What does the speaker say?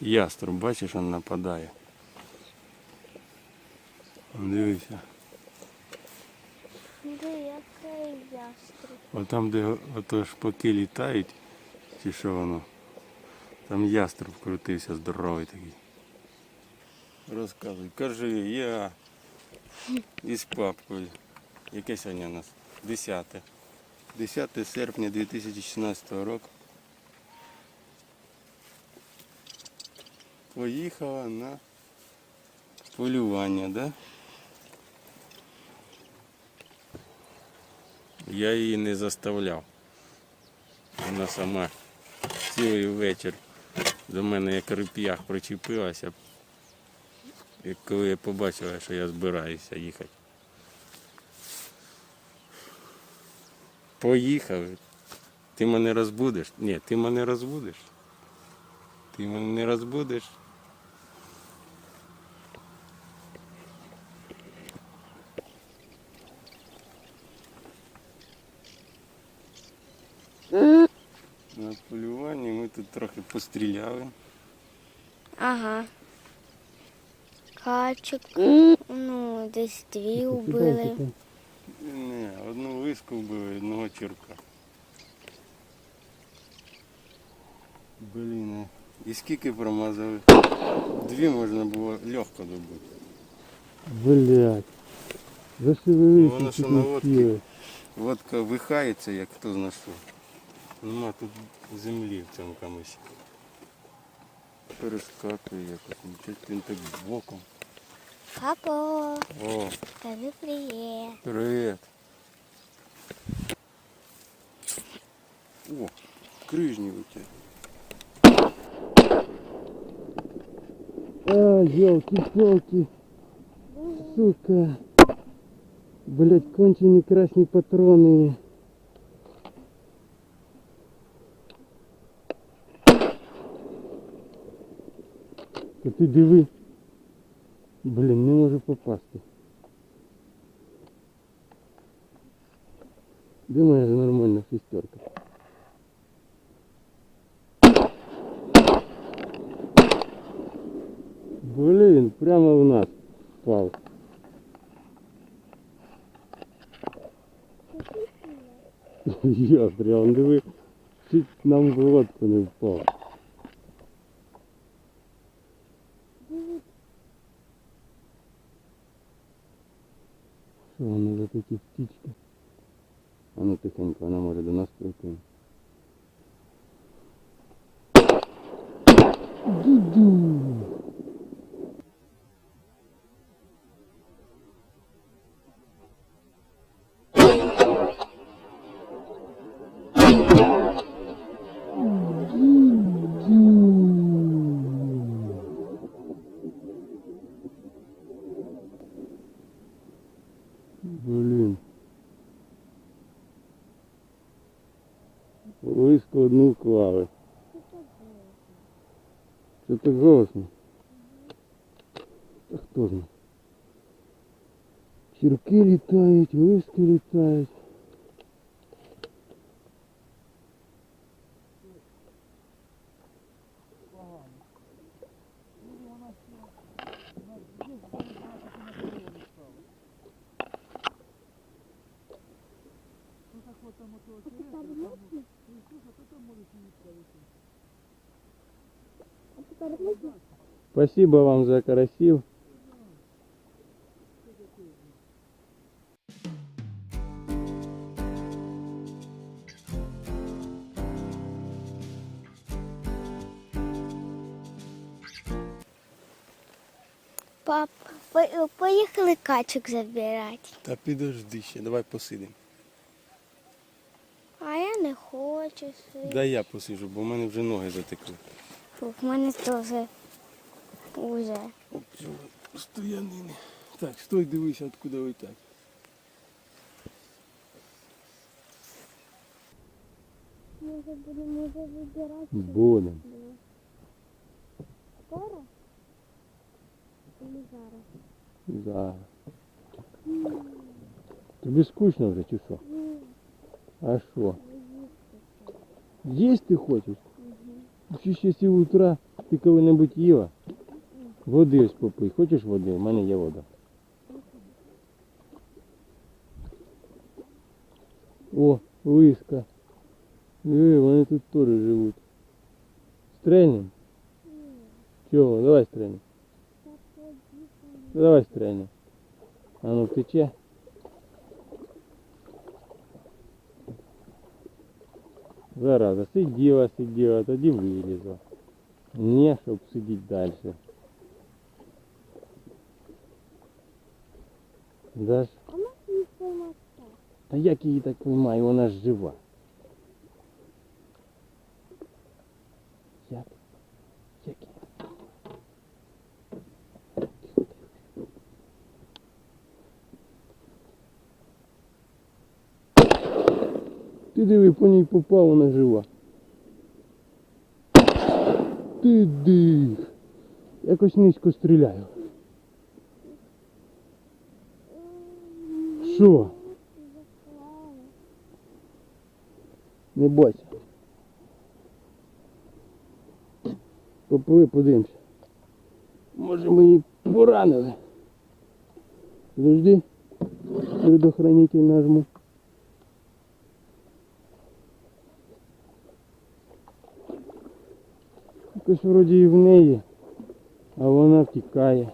Яструб, бачиш, він нападає. Дивися. Де який яструб? От там, де ото шпаки літають, чи що воно, там яструб крутився, здоровий такий. Розказуй, кажи, я із папкою. Яке сьогодні у нас? 10. 10 серпня 2016 року. Поїхала на полювання, да? Я її не заставляв. Вона сама цілий вечір до мене як реп'ях причепилася. І коли я побачила, що я збираюся їхати. Поїхали. Ти мене розбудиш? Ні, ти мене розбудиш. Ти мене не розбудиш. На полюванні ми тут трохи постріляли. Ага. Качок. Ну, десь дві убили. Не, одну лиску вбили, одного черка. Блін, а і скільки промазали? Дві можна було легко добути. Блять. Ну, Зашевелився, воно що на не водці. Водка вихається, як хто зна що. Нема тут землі в цьому камисі. Перескакує якось, нічого він так боком. Папа, О, скажи привіт. привіт. О, крижні у тебе. А, елки-палки. Сука. Блять, кончені красні патрони. Та ти диви. Блін, не можу попасти. Де моя нормальна шестерка? Блін, прямо в нас впав. Ястря, он диви, чуть нам в лодку не впав. Що воно за такі птічки? А ну тихенько, вона може до нас прийти. Лиску одну клали. Це так голосно? Та хто ж? Чірки літають, лиски літають. Спасибо вам за карасів. Пап, по- поїхали качок забирати. Та підожди ще, давай посидимо. А я хочу сидіти. Дай я посижу, бо в мене вже ноги затекли. В мене теж уже. Стоянини. Так, стой, дивися, откуда летять. Може будемо вже вибирати Будем. скоро? Или зараз? Да. Тобі скучно вже чи що? А що? Есть ти хочеш? Угу. Ще утра ти коли-небудь їла? Води ось попий. Хочеш води? У мене є вода. О, лиска. Диви, вони тут теж живуть. Стрельнем? Чого? Давай стрельнем. Давай стрельнем. А ну втече. Зараза, сиділа, сиділа, тоді вилізла. Не, щоб сидіти далі. Да ж? А можна їх поймати? Та як її так поймаю, вона ж жива. Ти диви, по ній попав, вона жива. Ти дих. Якось низько стріляю. Що? Не бойся. Попливи, подивимося. Може ми її поранили. Подожди. Предохранитель нажму. Якось вроді і в неї, а вона втікає.